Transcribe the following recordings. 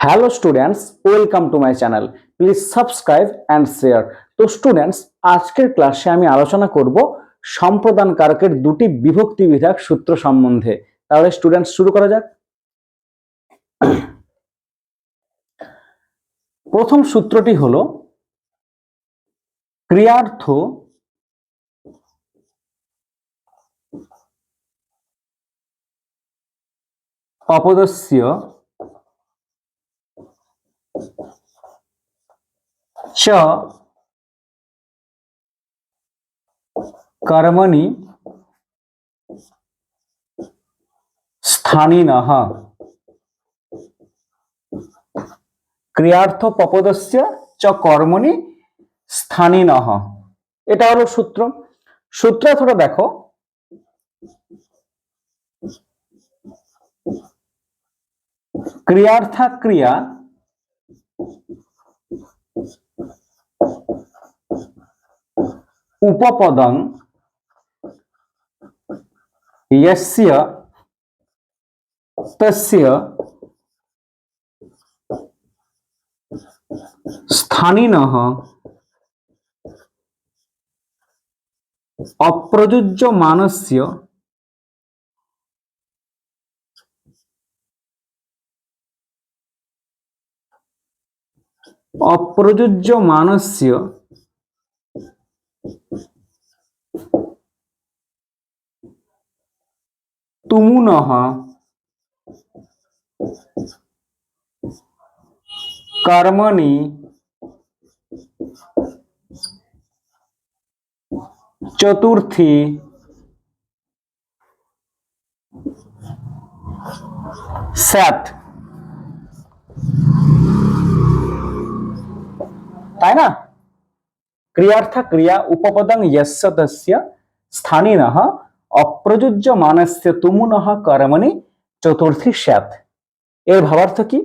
Hello students welcome to my channel please subscribe and share তো students আজকের ক্লাসে আমি আলোচনা করব সম্প্রদান কারকের দুটি বিভক্তি বিধাক সূত্র সম্বন্ধে। তাহলে স্টুডেন্টস শুরু করা যাক। প্রথম সূত্রটি হলো, ক্রিয়ার্থ অপদস্য চ। কর্মণি স্থানীন ক্রিয়ার্থপদস্য চ কর্মণি স্থানীন এটা হলো সূত্র। সূত্র ধরো দেখো। ক্রিয়ার্থা ক্রিয়া উপপদং यस्य तस्य স্থানীনः অপ্রযোজ্যমানস্য অপ্রযোজ্যমানস্য তুমুনः কর্মণি চতুর্থী স্যাট তাই না? ক্রিয়ার্থ ক্রিয়া উপপদং ইয়স্য তস্য স্থানিনহ অপ্রযোজ্য মানস্য তুমুনহ কর্মণি চতুর্থী স্যাত এর ভাবার্থ কি?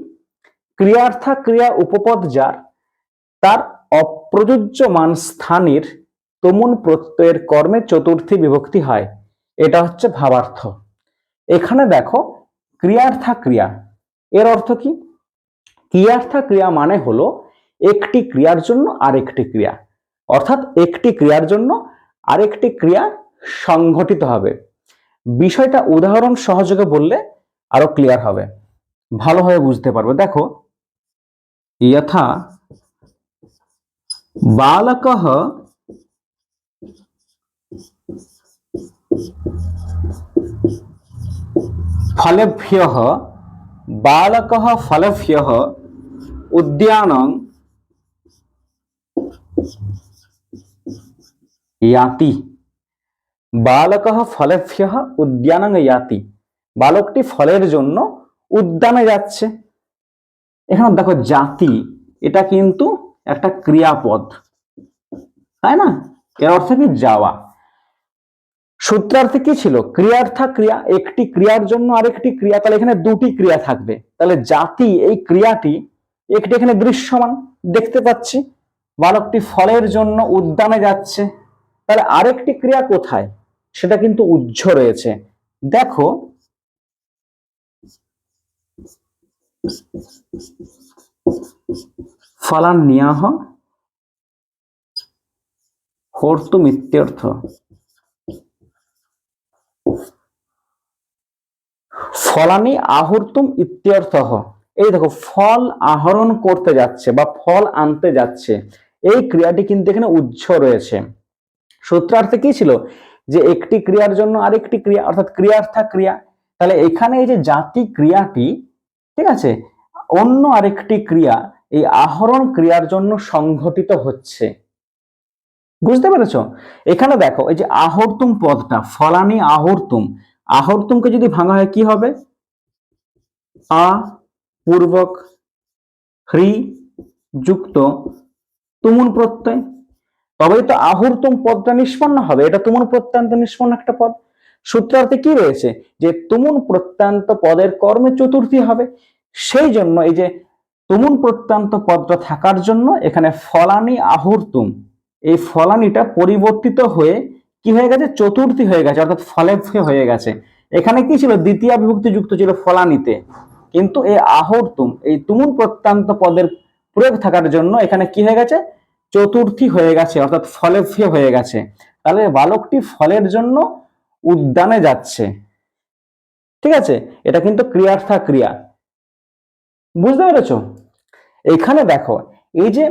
ক্রিয়ার্থা ক্রিয়া উপপদ যার, তার অপ্রযোজ্যমান স্থানের তমুন প্রত্যয়ের কর্মে চতুর্থী বিভক্তি হয়। এটা হচ্ছে ভাবার্থ। এখানে দেখো, ক্রিয়ার্থা ক্রিয়া। এর অর্থ কি? ক্রিয়ার্থা ক্রিয়া মানে হলো একটি ক্রিয়ার জন্য আরেকটি ক্রিয়া। অর্থাৎ একটি ক্রিয়ার জন্য আরেকটি ক্রিয়া সংঘটিত হবে। বিষয়টা উদাহরণ সহযোগে বললে আরও ক্লিয়ার হবে। ভালোভাবে বুঝতে পারবে। দেখো, ইয়থা বালক ফলেভ্য বালক ফলেভ্য, উদ্যানং याति। বালকः ফলেভ্যः উদ্যানং ইয়াতি বালকটি ফলের জন্য উদ্যানে যাচ্ছে এখানে দেখো জাতি এটা কিন্তু একটা ক্রিয়াপদ তাই না এর অর্থ কি যাওয়া সূত্রার্থে কি ছিল ক্রিয়ার্থা ক্রিয়া একটি ক্রিয়ার জন্য আরেকটি ক্রিয়া তাহলে এখানে দুটি ক্রিয়া থাকবে তাহলে জাতি এই ক্রিয়াটি একটি এখানে দৃশ্যমান দেখতে পাচ্ছি বালকটি ফলের জন্য উদ্যানে যাচ্ছে তাহলে আরেকটি ক্রিয়া কোথায়? সেটা কিন্তু উজ্জ রয়েছে। দেখো ফলান্যাহ হর্তুম ইত্যর্থ ফলানি আহর্তুম ইত্যর্থ এই দেখো, ফল আহরণ করতে যাচ্ছে বা ফল আনতে যাচ্ছে। এই ক্রিয়াটি কিন্তু এখানে উজ্জ রয়েছে। সূত্রার্থে কি ছিল? যে একটি ক্রিয়ার জন্য আরেকটি ক্রিয়া, অর্থাৎ ক্রিয়ার্থা ক্রিয়া তাহলে এখানে এই যে জাতি ক্রিয়াটি, ঠিক আছে? অন্য আরেকটি ক্রিয়া, এই আহরণ ক্রিয়ার জন্য সংঘটিত হচ্ছে। বুঝতে পেরেছ? এখানে দেখো, এই যে আহর্তুম পদটা, ফলানি আহর্তুম। আহর্তুমকে যদি ভাঙা হয় কি হবে? আ, পূর্বক হ্রি যুক্ত তুমুন প্রত্যয়। তবেই তো আহুর্তুম পদটা নিষ্পন্ন হবে। এটা তুমুন প্রত্যান্ত নিষ্পন্ন একটা পদ। সূত্রার্থে কি রয়েছে? যে তুমুন প্রত্যান্ত পদের কর্মে চতুর্থী হবে। সেই জন্য এই যে তুমুন প্রত্যান্ত পদটা থাকার জন্য এখানে ফলানি আহুর্তুম। এই ফলানিটা পরিবর্তিত হয়ে কি হয়ে গেছে? চতুর্থী হয়ে গেছে, অর্থাৎ ফলে হয়ে গেছে। এখানে কি ছিল? দ্বিতীয় বিভক্তি যুক্ত ছিল ফলানিতে। কিন্তু এই আহর্তুম, এই তুমুন প্রত্যন্ত পদের প্রয়োগ থাকার জন্য এখানে কি হয়ে গেছে? চতুর্থী হয়ে গেছে, অর্থাৎ ফলেফে হয়ে গেছে। তাহলে বালকটি ফলের জন্য উদ্যানে যাচ্ছে। ঠিক আছে? এটা কিন্তু ক্রিয়ার্থা ক্রিয়া বুঝতে পেরেছ? এখানে দেখো, এই যে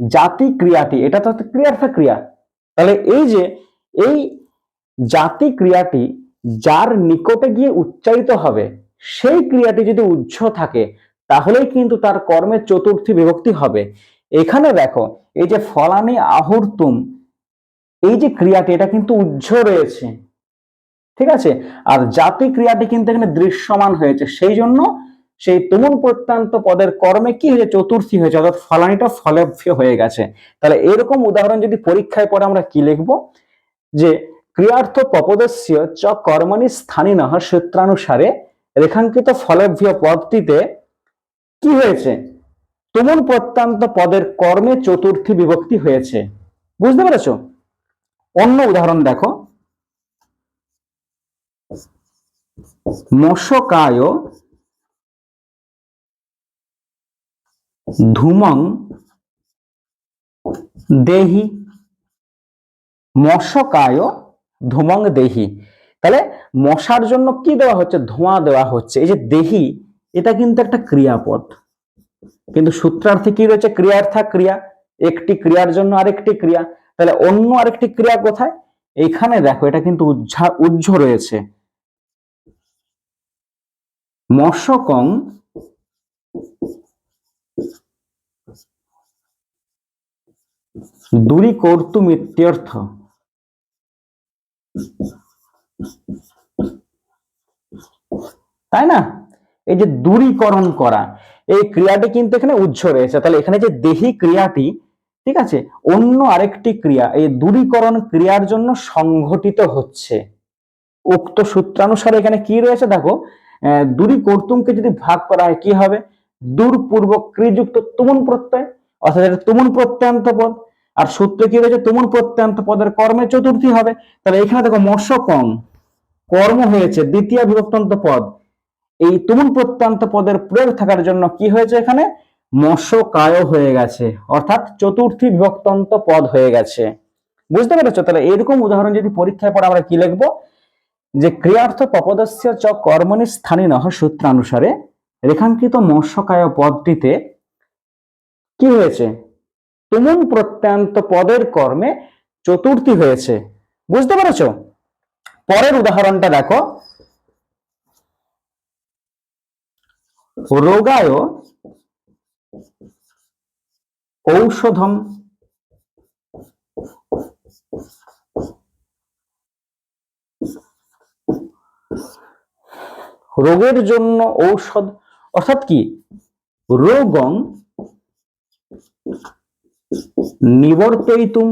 জাতি ক্রিয়াটি, এটা তো ক্রিয়ার্থা ক্রিয়া তাহলে এই যে, এই জাতি ক্রিয়াটি যার নিকটে গিয়ে উচ্চারিত হবে, সেই ক্রিয়াটি যদি উজ্জ থাকে, তাহলেই কিন্তু তার কর্মের চতুর্থী বিভক্তি হবে। এখানে দেখো, এই যে ফলানি আহুর্তুম, এই যে ক্রিয়াটি, এটা কিন্তু উজ্জ রয়েছে। ঠিক আছে? আর জাতি ক্রিয়াটি কিন্তু এখানে দৃশ্যমান হয়েছে। সেই জন্য সেই তুমুল প্রত্যান্ত পদের কর্মে কি হয়েছে? চতুর্থী হয়েছে, অর্থাৎ ফলানিটা ফলেভ্য হয়ে গেছে। তাহলে এরকম উদাহরণ যদি পরীক্ষায় পরে আমরা কি লিখব? যে ক্রিয়ার্থ পপদস্য চ কর্মণি স্থানীন সূত্রানুসারে রেখাঙ্কিত ফলেভ্য পদটিতে কি হয়েছে? তুমুল প্রত্যন্ত পদের কর্মে চতুর্থী বিভক্তি হয়েছে। বুঝতে পেরেছ? অন্য উদাহরণ দেখো। মশকায় ধুমং দেহি। মশকায় ধুমং দেহি। তাহলে মশার জন্য কি দেওয়া হচ্ছে? ধোঁয়া দেওয়া হচ্ছে। এই যে দেহি, এটা কিন্তু একটা ক্রিয়াপদ। কিন্তু সূত্রার্থে কি রয়েছে? ক্রিয়ার্থা ক্রিয়া। একটি ক্রিয়ার জন্য আরেকটি ক্রিয়া। তাহলে অন্য আরেকটি ক্রিয়া কোথায়? এইখানে দেখো, এটা কিন্তু উজ্জা রয়েছে। মশকং দূরী কর্তুম ইত্যর্থ তাই না? এই যে দূরীকরণ করা এই ক্রিয়াটি কিন্তু এখানে উজ্জ রয়েছে। তাহলে এখানে যে দেহি ক্রিয়াটি, ঠিক আছে? অন্য আরেকটি ক্রিয়া, এই দূরীকরণ ক্রিয়ার জন্য সংঘটিত হচ্ছে। উক্ত সূত্রানুসারে এখানে কি রয়েছে? দেখো দূরী কর্তুমকে যদি ভাগ করা হয়, কি হবে? দূরপূর্বক ক্রিযুক্ত তুমুন প্রত্যয়, অর্থাৎ এটা তুমুন প্রত্যয়ান্ত পদ। আর সূত্রে কি রয়েছে? তুমুন প্রত্যয়ান্ত পদের কর্মে চতুর্থী হবে। তাহলে এখানে দেখো মৎস্য কম কর্ম হয়েছে দ্বিতীয় বিভক্তান্ত পদ। এই তুমুল প্রত্যন্ত পদের প্রয়োগ থাকার জন্য কি হয়েছে এখানে? মশকায় হয়ে গেছে, অর্থাৎ চতুর্থী বিভক্তান্ত পদ হয়ে গেছে। বুঝতে পেরেছ? তাহলে এরকম উদাহরণ যদি পরীক্ষায় পড়ে আমরা কি লিখব? যে ক্রিয়ার্থ পপদস্য চ কর্মণি স্থানীন সূত্রানুসারে রেখাঙ্কিত মৎস্যকায় পদটিতে কি হয়েছে? তুমুন প্রত্যন্ত পদের কর্মে চতুর্থী হয়েছে। বুঝতে পেরেছ? পরের উদাহরণটা দেখো। রোগায় ঔষধম রোগের জন্য ঔষধ অর্থাৎ কি রোগং নিবর্তয়িতুম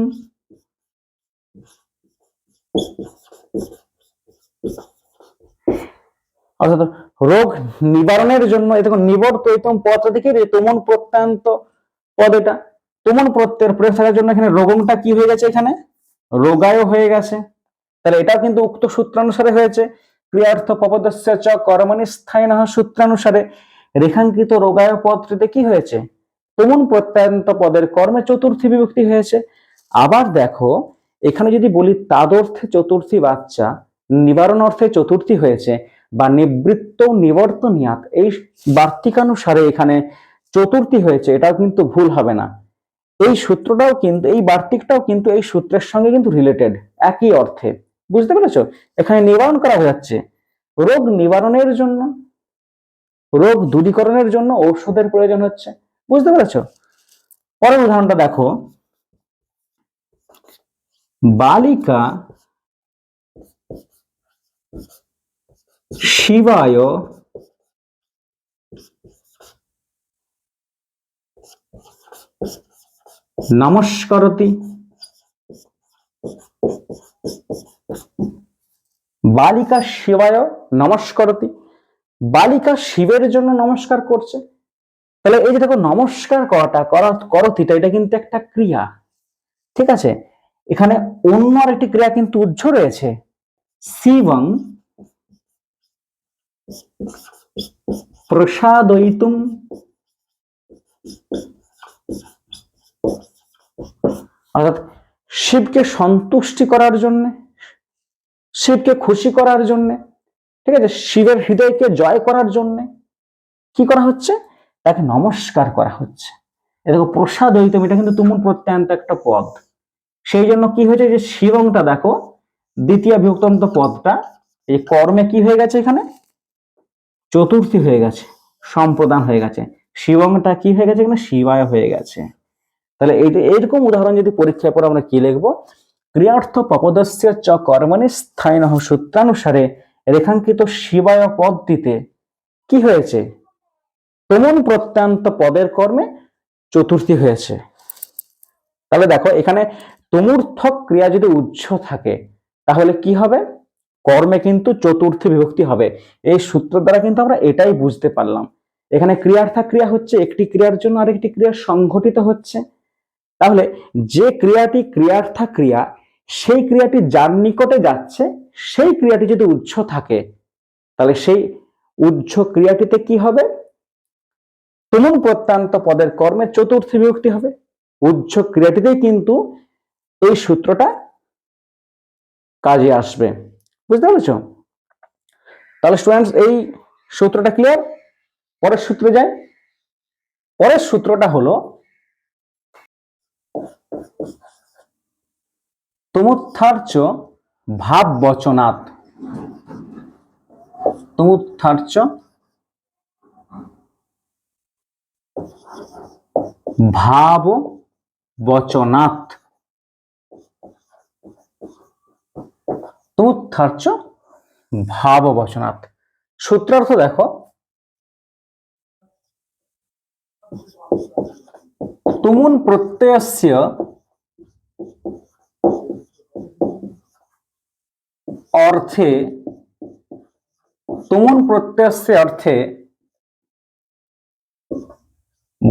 অর্থাৎ রোগ নিবারণের জন্য, এই দেখো নিবর্তয়িতম পদ থেকে তুমন প্রত্যান্ত পদ এটা। তোমন প্রত্যয়ের প্রয়োগ থাকার জন্য এখানে রোগংটা কি হয়ে গেছে এখানে? রোগায় হয়ে গেছে। তাহলে এটাও কিন্তু উক্ত সূত্রানুসারে হয়েছে। ক্রিয়ার্থ পপদস্য চ কর্মণি স্থায়ী সূত্রানুসারে রেখাঙ্কিত রোগায় পদটিতে কি হয়েছে? তোমন প্রত্যান্ত পদের কর্মে চতুর্থী বিভক্তি হয়েছে। আবার দেখো, এখানে যদি বলি তাদর্থে চতুর্থী বাচ্চা, নিবারণ অর্থে চতুর্থী হয়েছে বা নিবৃত্ত নিবর্তনিয়াত এই বার্তিকানুসারে এখানে চতুর্থী হয়েছে, এটাও কিন্তু ভুল হবে না। এই সূত্রটাও কিন্তু, এই বার্তিকটাও কিন্তু এই সূত্রের সঙ্গে কিন্তু রিলেটেড একই অর্থে। বুঝতে পেরেছ? এখানে নিবারণ করা যাচ্ছে। রোগ নিবারণের জন্য, রোগ দূরীকরণের জন্য ঔষধের প্রয়োজন হচ্ছে। বুঝতে পেরেছ? পরের উদাহরণটা দেখো। বালিকা শিবায় নমস্করতি বালিকা শিবায় নমস্করতি বালিকা শিবের জন্য নমস্কার করছে। তাহলে এই যে দেখো নমস্কার করাটা, করা, করতিটা, এটা কিন্তু একটা ক্রিয়া। ঠিক আছে? এখানে অন্য আর একটি ক্রিয়া কিন্তু উজ্জ্ব রয়েছে। শিবং প্রসাদয়িতুম অর্থাৎ শিবকে সন্তুষ্টি করার জন্য শিবকে খুশি করার জন্য ঠিক আছে? শিবের হৃদয়কে জয় করার জন্য কি করা হচ্ছে? তাকে নমস্কার করা হচ্ছে। এ দেখো প্রসাদ হইতম এটা কিন্তু তুমুল প্রত্যান্ত একটা পদ। সেই জন্য কি হয়েছে যে শিবংটা দেখো দ্বিতীয় বিভক্তন্ত পদটা, এই কর্মে কি হয়ে গেছে এখানে? চতুর্থী হয়ে গেছে, সম্প্রদান হয়ে গেছে। শিবংটা কি হয়ে গেছে এখানে শিবায় হয়ে গেছে। তাহলে এই এইরকম উদাহরণ যদি পরীক্ষায় পরে আমরা কি লিখব? ক্রিয়ার্থ পপদস্য চ কর্মণি স্থায়ীন সূত্রানুসারে রেখাঙ্কিত শিবায় পদটিতে কি হয়েছে? তেমন প্রত্যান্ত পদের কর্মে চতুর্থী হয়েছে। তাহলে দেখো, এখানে তমূর্থক ক্রিয়া যদি উচ্চ থাকে, তাহলে কি হবে? কর্মে কিন্তু চতুর্থী বিভক্তি হবে। এই সূত্র দ্বারা কিন্তু আমরা এটাই বুঝতে পারলাম। এখানে ক্রিয়ার্থা ক্রিয়া হচ্ছে, একটি ক্রিয়ার জন্য আরেকটি ক্রিয়া সংঘটিত হচ্ছে। তাহলে যে ক্রিয়াটি ক্রিয়ার্থা ক্রিয়া, সেই ক্রিয়াটি যার নিকটে যাচ্ছে, সেই ক্রিয়াটি যদি উচ্চ থাকে, তাহলে সেই উচ্চ ক্রিয়াটিতে কি হবে? তুমুল প্রত্যান্ত পদের কর্মে চতুর্থ বিভক্তি হবে। উচ্চ ক্রিয়াটিতেই কিন্তু এই সূত্রটা কাজে আসবে। বুঝতে পেরেছ? তাহলে স্টুডেন্টস এই সূত্রটা ক্লিয়ার পরের সূত্রে যায় পরের সূত্রটা হলো তমুত্থার্চ ভাব বচনাত তমুত্থার্চ ভাব বচনাৎ। তমুত্থার্চ ভাব বচনাৎ সূত্রার্থ দেখো তুমুন প্রত্যয়স্য অর্থে তুমুন প্রত্যয়স্য অর্থে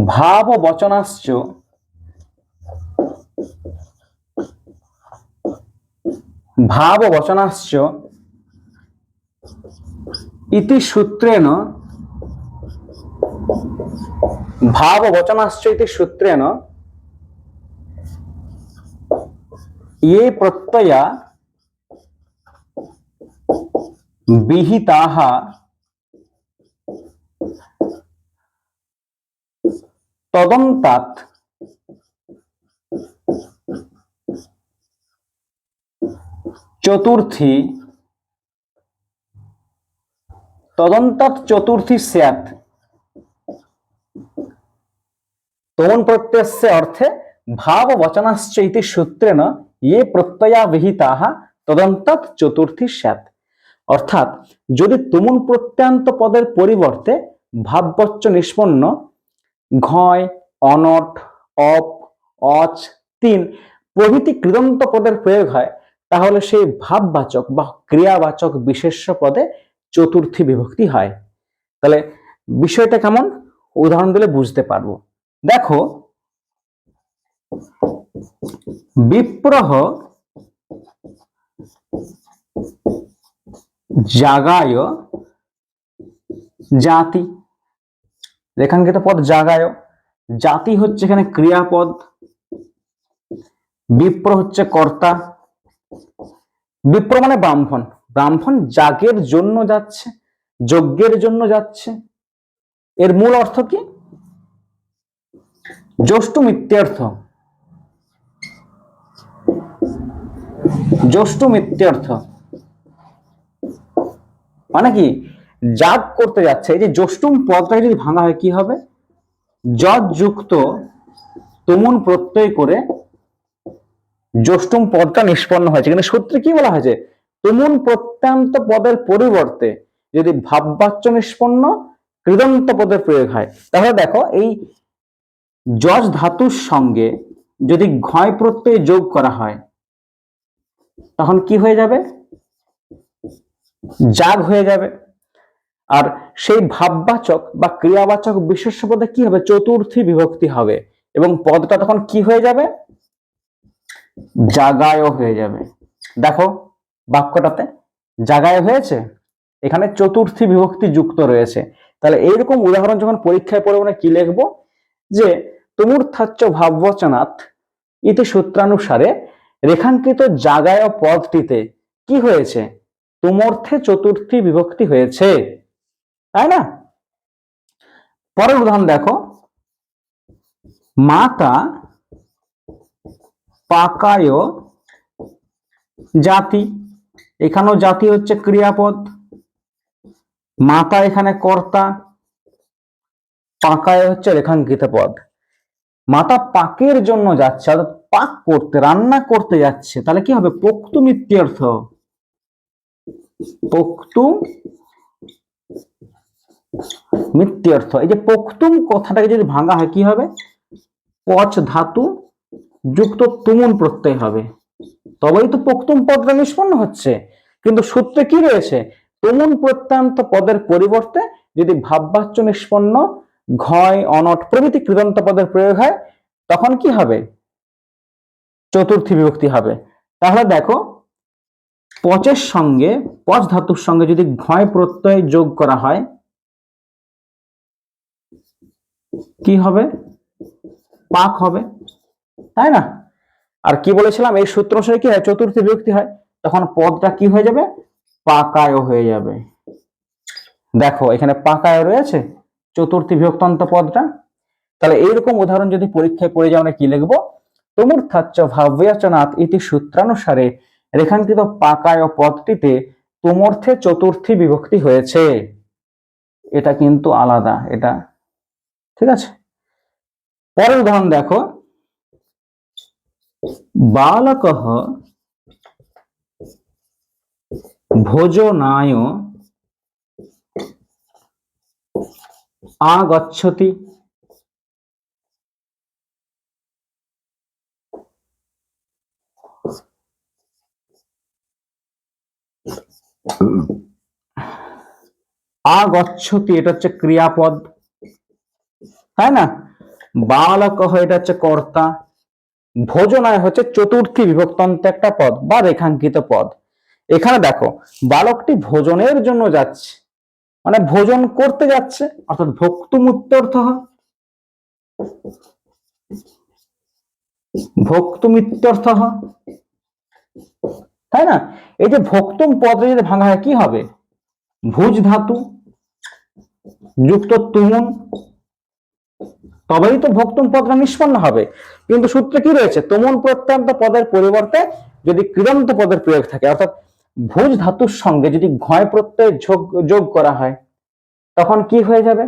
ভাব বচনাশ্চ ভাব বচনাশ্চ ইতি সূত্রেণ ভাব বচনাশ্চ ইতি সূত্রেণ ये प्रत्यया বিহিতাः তদন্তাৎ চতুর্থী, তদন্তাৎ চতুর্থী স্যাত তমন প্রত্যয়স্য অর্থে ভাব বচনাশ্চ ইতি সূত্রেণ ইয়ে প্রত্যয়া বিহিতাः তদন্তাৎ চতুর্থী স্যাত অর্থাৎ, যদি তুমুন প্রত্যান্ত পদের পরিবর্তে ভাববচ্চ নিষ্পন্ন ঘয়, অনট, অপ, অচ, তিন প্রভৃতি কৃদন্ত পদের প্রয়োগ হয় তাহলে সেই ভাববাচক বা ক্রিয়াবাচক বিশেষ্য পদে চতুর্থী বিভক্তি হয়। তাহলে বিষয়টা কেমন? উদাহরণ দিলে বুঝতে পারব। দেখো, বিপ্রহ জাগায় জাতি। রেখাঙ্কিত পদ জাগায়। জাতি হচ্ছে এখানে ক্রিয়াপদ। বিপ্র হচ্ছে কর্তা। বিপ্র মানে ব্রাহ্মণ। ব্রাহ্মণ যাগের জন্য যাচ্ছে, যজ্ঞের জন্য যাচ্ছে। এর মূল অর্থ কি? জ্যৈষ্ঠ মিথ্যার্থ। জ্যৈষ্ঠ মিথ্যার্থ। মানে কি? যাগ করতে যাচ্ছে। এই যে জ্যৈষ্ঠম পদটাকে যদি ভাঙা হয় কি হবে? যুক্ত তুমুন প্রত্যয় করে জ্যৈষ্ঠম পদটা নিষ্পন্ন হয়েছে। কিন্তু সূত্রে কি বলা হয়েছে? তুমুন প্রত্যান্ত পদের পরিবর্তে যদি ভাববাচ্য নিষ্পন্ন, কৃদন্ত পদের প্রয়োগ হয়। তাহলে দেখো, এই যজ ধাতুর সঙ্গে যদি ঘয় প্রত্যয় যোগ করা হয়, তখন কি হয়ে যাবে? জাগ হয়ে যাবে। আর সেই ভাববাচক বা ক্রিয়াবাচক বিশেষ্য পদে কি হবে? চতুর্থী বিভক্তি হবে। এবং পদটা তখন কি হয়ে যাবে? জাগায় হয়ে যাবে। দেখো বাক্যটাতে জাগায় হয়েছে? এখানে চতুর্থী বিভক্তি যুক্ত রয়েছে। তাহলে এইরকম উদাহরণ যখন পরীক্ষায় পড়ে মানে কি লিখব? যে তুমূর্থাচ্চ ভাববচনাথ ইতি সূত্রানুসারে রেখাঙ্কিত জাগায় পদটিতে কি হয়েছে? তুমর্থে চতুর্থী বিভক্তি হয়েছে। তাই না? পরের উদাহরণ দেখো। মাতা পাকায় জাতি। এখানেও জাতি হচ্ছে ক্রিয়াপদ। মাতা এখানে কর্তা, পাকায় হচ্ছে রেখাঙ্কিত পদ। মাতা পাকের জন্য যাচ্ছে, অর্থাৎ পাক করতে, রান্না করতে যাচ্ছে, তাহলে কি হবে? পোক্তু মিত্যর্থ পোক্তু মিত্যর্থ এই যে পোক্তুম কথাটাকে যদি ভাঙা হয়, কি হবে? পচ ধাতু যুক্ত তুমুন প্রত্যয় হবে। তবেই তো পোক্তুম পদটা নিষ্পন্ন হচ্ছে। কিন্তু সূত্রে কি রয়েছে? তুমুন প্রত্যান্ত পদের পরিবর্তে যদি ভাববাচ্য নিষ্পন্ন, ঘয়, অনট প্রভৃতি কৃদন্ত পদের প্রয়োগ হয়, তখন কি হবে? চতুর্থী বিভক্তি হবে। তাহলে দেখো, পচের সঙ্গে, পচ ধাতুর সঙ্গে যদি ঘয় প্রত্যয় যোগ করা হয়, কি হবে? পাক হবে। তাই না? আর কি বলেছিলাম? এই সূত্র অনুসারে কি হয়? চতুর্থী বিভক্তি হয়। তখন পদটা কি হয়ে যাবে? পাকায় হয়ে যাবে। দেখো, এখানে পাকায় রয়েছে। চতুর্থী বিভক্তান্ত পদটা। তাহলে এইরকম উদাহরণ যদি পরীক্ষায় পড়ে যাও, আমরা কি লিখব? তুমূর্থাচ্চ ভাব্যাচনাথ ইতি সূত্রানুসারে রেখাঙ্কিত পাকায় পদটিতে তুমর্থে চতুর্থী বিভক্তি হয়েছে। এটা কিন্তু আলাদা, এটা। ঠিক আছে? পরের উদাহরণ দেখো। বালক ভোজনায় আগচ্ছতি আগচ্ছতি এটা হচ্ছে ক্রিয়াপদ তাই না বালক এটা হচ্ছে কর্তা ভোজনায় হচ্ছে চতুর্থী বিভক্তান্ত একটা পদ বা রেখাঙ্কিত পদ। এখানে দেখো, বালকটি ভোজনের জন্য যাচ্ছে। মানে ভোজন করতে যাচ্ছে, অর্থাৎ ভক্তুমুত্তর্থ ভক্তুমিত্যর্থ তাই না? এই যে ভক্তুম পদে যদি ভাঙা হয়, কি হবে? ভুজ ধাতু, যুক্ত তুমুন, তবেই তো ভক্তুম পদটা নিষ্পন্ন হবে। কিন্তু সূত্রে কি রয়েছে? তুমুন প্রত্যন্ত পদের পরিবর্তে যদি কৃদন্ত পদের প্রয়োগ থাকে, অর্থাৎ ভুজ ধাতুর সঙ্গে যদি ঘয় প্রত্যয় যোগ করা হয়, তখন কি হয়ে যাবে?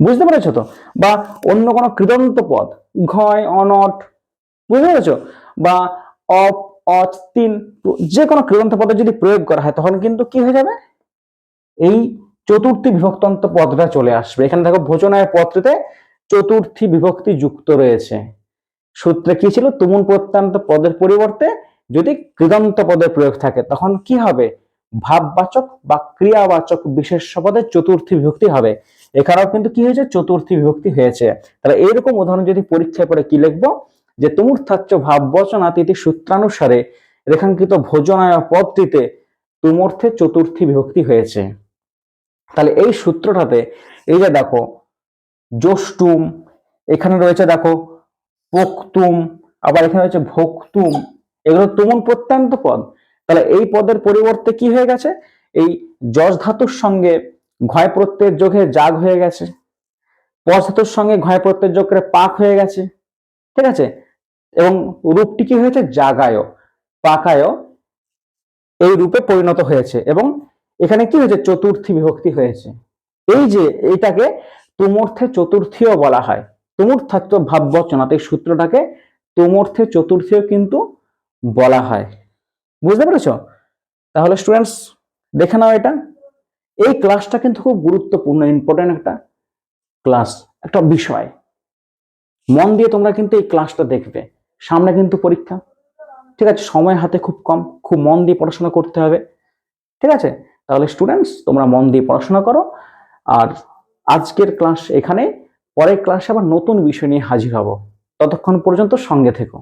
বুঝতে পেরেছ তো? বা অন্য কোনো কৃদন্ত পদ, ঘয়, অনট, বুঝতে পেরেছ? বা অপ, অচ, তিন, যে কোনো কৃদন্ত পদে যদি প্রয়োগ করা হয়, তখন কিন্তু কি হয়ে যাবে? এই চতুর্থী বিভক্তন্ত পদটা চলে আসবে। এখানে দেখো ভোজনায় পদটিতে চতুর্থী বিভক্তি যুক্ত রয়েছে। সূত্রে কি ছিল? তুমুন প্রত্যান্ত পদের পরিবর্তে যদি কৃদন্ত পদের প্রয়োগ থাকে, তখন কি হবে? ভাববাচক বা ক্রিয়াবাচক বিশেষ পদের চতুর্থী বিভক্তি হবে। এখানেও কিন্তু কি হয়েছে? চতুর্থী বিভক্তি হয়েছে। তাহলে এইরকম উদাহরণ যদি পরীক্ষায় পড়ে কি লিখব? যে তুমূর্থাচ্য ভাববচনাতিথি সূত্রানুসারে রেখাঙ্কিত ভোজনায় পদটিতে তুমর্থে চতুর্থী বিভক্তি হয়েছে। তাহলে এই সূত্রটাতে, এই যে দেখো জোষ্টুম, এখানে রয়েছে দেখো পোক্তুম, আবার এখানে রয়েছে ভোক্তুম, এগুলো তুমন প্রত্যন্ত পদ। তাহলে এই পদের পরিবর্তে কি হয়ে গেছে? এই যশ ধাতুর সঙ্গে ঘয় প্রত্যয়ের যোগে জাগ হয়ে গেছে, পশ ধাতুর সঙ্গে ঘয় প্রত্যয়ের যোগ করে পাক হয়ে গেছে, ঠিক আছে? এবং রূপটি কি হয়েছে? জাগায়, পাকায় এই রূপে পরিণত হয়েছে। এবং এখানে কি হয়েছে? চতুর্থী বিভক্তি হয়েছে। এই যে এটাকে তুমর্থে চতুর্থীও বলা হয়। তুমূর্থাত্ম ভাববচনাতে সূত্রটাকে তুমর্থে চতুর্থীও কিন্তু বলা হয়। বুঝতে পেরেছ? তাহলে স্টুডেন্টস দেখে নাও এটা। এই ক্লাসটা কিন্তু খুব গুরুত্বপূর্ণ ইম্পর্টেন্ট একটা ক্লাস একটা বিষয়। মন দিয়ে তোমরা কিন্তু এই ক্লাসটা দেখবে। সামনে কিন্তু পরীক্ষা। ঠিক আছে? সময় হাতে খুব কম, খুব মন দিয়ে পড়াশোনা করতে হবে। ঠিক আছে? তাহলে স্টুডেন্টস তোমরা মন দিয়ে পড়াশোনা করো। আর আজকের ক্লাস এখানে, পরের ক্লাসে আবার নতুন বিষয় নিয়ে হাজির হব। ততক্ষণ পর্যন্ত সঙ্গে থেকো।